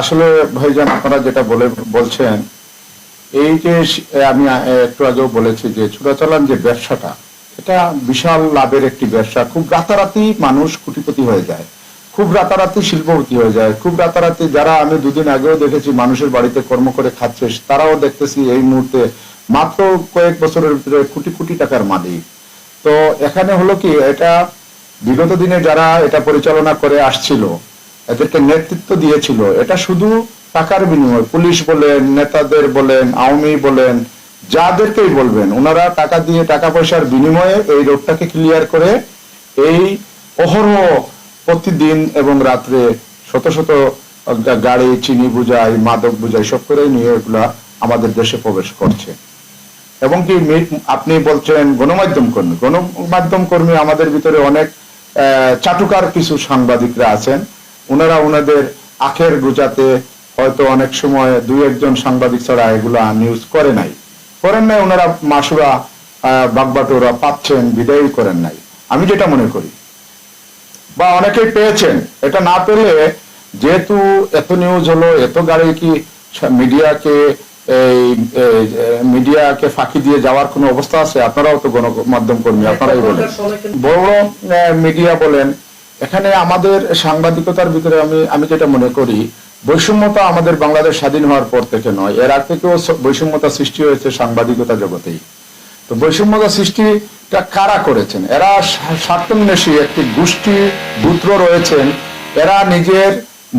আসলে ভাইজান, আপনারা যেটা বলে, বলছেন, এই যে আমি একটু আগেও বলেছি যে চোরাচালান যে ব্যবসাটা, এটা বিশাল লাভের একটি ব্যবসা। খুব রাতারাতি মানুষ কোটিপতি হয়ে যায়। খুব রাতারাতি শিল্পপতি হয়ে যায়। খুব রাতারাতি যারা আমি দুদিন আগেও দেখেছি মানুষের বাড়িতে কর্ম করে খাচ্ছে, তারাও দেখতেছি এই মুহূর্তে মাত্র কয়েক বছরের ভিতরে কোটি কোটি টাকার মালিক। তো এখানে হলো কি, এটা বিগত দিনে যারা এটা পরিচালনা করে আসছিল এদেরকে নেতৃত্ব দিয়েছিল। এটা শুধু টাকার বিনিময়। পুলিশ বলেন, নেতাদের বলেন, আওয়ামী বলেন, যাদেরকেই বলবেন, ওনারা টাকা দিয়ে টাকা পয়সার বিনিময়ে এই রোডটাকে ক্লিয়ার করে এই অহরহ প্রতিদিন এবং রাত্রে শত শত গাড়ি, চিনি বুঝাই, মাদক বুঝাই, সব করে নিয়ে এগুলা আমাদের দেশে প্রবেশ করছে। এবং কি আপনি বলছেন গণমাধ্যম কর্মী। গণমাধ্যম কর্মী আমাদের ভিতরে অনেক চাটুকার কিছু সাংবাদিকরা আছেন। ওনারা ওনাদের আখের গুজাতে হয়তো অনেক সময় দুই একজন সাংবাদিক ছাড়া এগুলা নিউজ করে নাই করেন নাই ওনারা মাসুরা বাগবাটোরা পাচ্ছেন বিদায় করেন নাই আমি যেটা মনে করি বা অনেকেই পেয়েছেন এটা না পেলে যেহেতু এত নিউজ হলো এত গাড়ি কি মিডিয়াকে এই মিডিয়াকে ফাঁকি দিয়ে যাওয়ার কোনো অবস্থা আছে আপনারাও তো গণমাধ্যম কর্মী আপনারাই বলেন বড় মিডিয়া বলেন এখানে আমাদের সাংবাদিকতার ভিতরে আমি আমি যেটা মনে করি, বৈষম্যতা আমাদের বাংলাদেশ স্বাধীন হওয়ার পর থেকে নয়, এর আগ থেকেও বৈষম্যতা সৃষ্টি হয়েছে সাংবাদিকতা জগতেই। তো বৈষম্যতা সৃষ্টিটা কারা করেছেন? এরা স্বার্থন্বেষী একটি গোষ্ঠী, পুত্র রয়েছেন। এরা নিজের,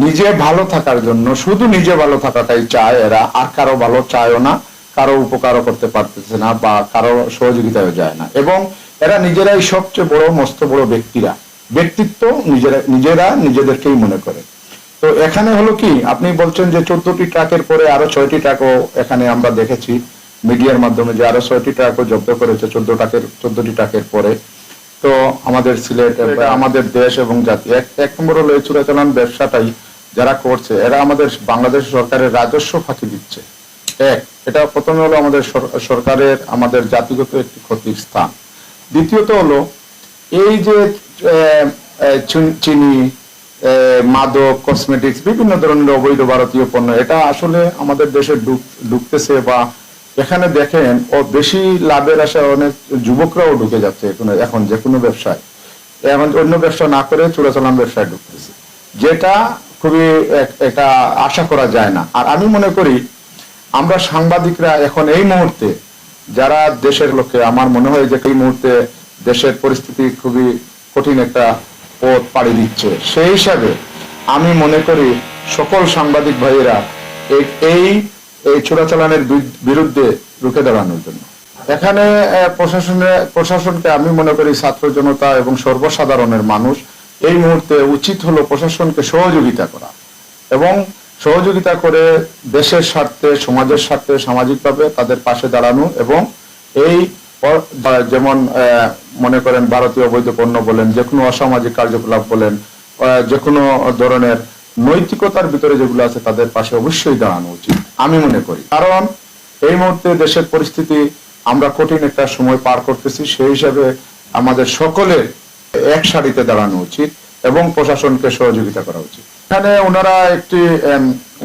নিজে ভালো থাকার জন্য, শুধু নিজে ভালো থাকাটাই চায় এরা, আর কারও ভালো চায়ও না, কারও উপকারও করতে পারতেছে না বা কারও সহযোগিতাও যায় না। এবং এরা নিজেরাই সবচেয়ে বড়, মস্ত বড় ব্যক্তিরা। ব্যক্তিত্ব নিজেরা নিজেরা নিজেদেরকেই মনে করে। তো এখানে হলো কি আপনি বলছেন যে চোদ্দটি ট্রাকের পরে আরও ছয়টি ট্রাকও এখানে আমরা দেখেছি। মিডিয়ার মাধ্যমে যে আরও ছয়টি ট্রাকও জব্দ করেছে চোদ্দ টাকের চোদ্দটি ট্রাকের পরে। তো আমাদের সিলেট আমাদের দেশ এবং জাতি। এক এক নম্বর হলো এই চোরাচালান ব্যবসাটাই যারা করছে এরা আমাদের বাংলাদেশ সরকারের রাজস্ব ফাঁকি দিচ্ছে। এক এটা প্রথমে হলো আমাদের সরকারের আমাদের জাতিগত একটি ক্ষতির স্থান। দ্বিতীয়ত হলো এই যে চুন- মাদক কসমেটিক্স বিভিন্ন ধরনের অবৈধ ভারতীয় পণ্য। এটা আসলে আমাদের দেশে ঢুকতেছে বা এখানে দেখেন, ও বেশি লাভের আশায় অনেক যুবকরাও ঢুকে যাচ্ছে এখন যে কোনো ব্যবসায়। এখন অন্য ব্যবসা না করে চোরাচালান ব্যবসায় ঢুকতেছে। যেটা খুবই এটা আশা করা যায় না। আর আমি মনে করি, আমরা সাংবাদিকরা এখন এই মুহূর্তে, যারা দেশের লোকে, আমার মনে হয় যে এই মুহূর্তে দেশের পরিস্থিতি খুবই কঠিন একটা পথ পাড়ি দিচ্ছে। সেই হিসাবে আমি মনে করি সকল সাংবাদিক ভাইয়েরা এই এই চোরাচালানের বিরুদ্ধে রুখে দাঁড়ানোর জন্য। এখানে প্রশাসনে প্রশাসনকে আমি মনে করি ছাত্র জনতা এবং সর্বসাধারণের মানুষ এই মুহূর্তে উচিত হলো প্রশাসনকে সহযোগিতা করা এবং সহযোগিতা করে দেশের স্বার্থে, সমাজের স্বার্থে, সামাজিকভাবে তাদের পাশে দাঁড়ানো এবং এই যেমন মনে করেন ভারতীয় অবৈধ পণ্য বলেন যে কোনো অসামাজিক কার্যকলাপ বলেন যে কোনো ধরনের নৈতিকতার ভিতরে যেগুলো আছে তাদের পাশে অবশ্যই দাঁড়ানো উচিত, আমি মনে করি। কারণ এই মুহূর্তে দেশের পরিস্থিতি, আমরা কঠিন একটা সময় পার করতেছি, সেই হিসাবে আমাদের সকলে এক সারিতে দাঁড়ানো উচিত এবং প্রশাসনকে সহযোগিতা করা উচিত। এখানে ওনারা একটি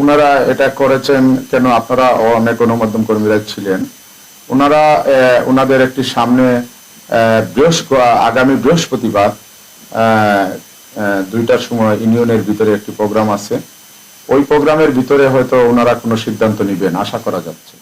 ওনারা এটা করেছেন, কেন আপনারা অনেক গণমাধ্যম কর্মীরা ছিলেন ওনারা ওনাদের একটি সামনে আগামী বৃহস্পতিবার দুইটার সময় ইউনিয়নের ভিতরে একটি প্রোগ্রাম আছে। ওই প্রোগ্রামের ভিতরে হয়তো ওনারা কোনো সিদ্ধান্ত নেবেন, আশা করা যাচ্ছে।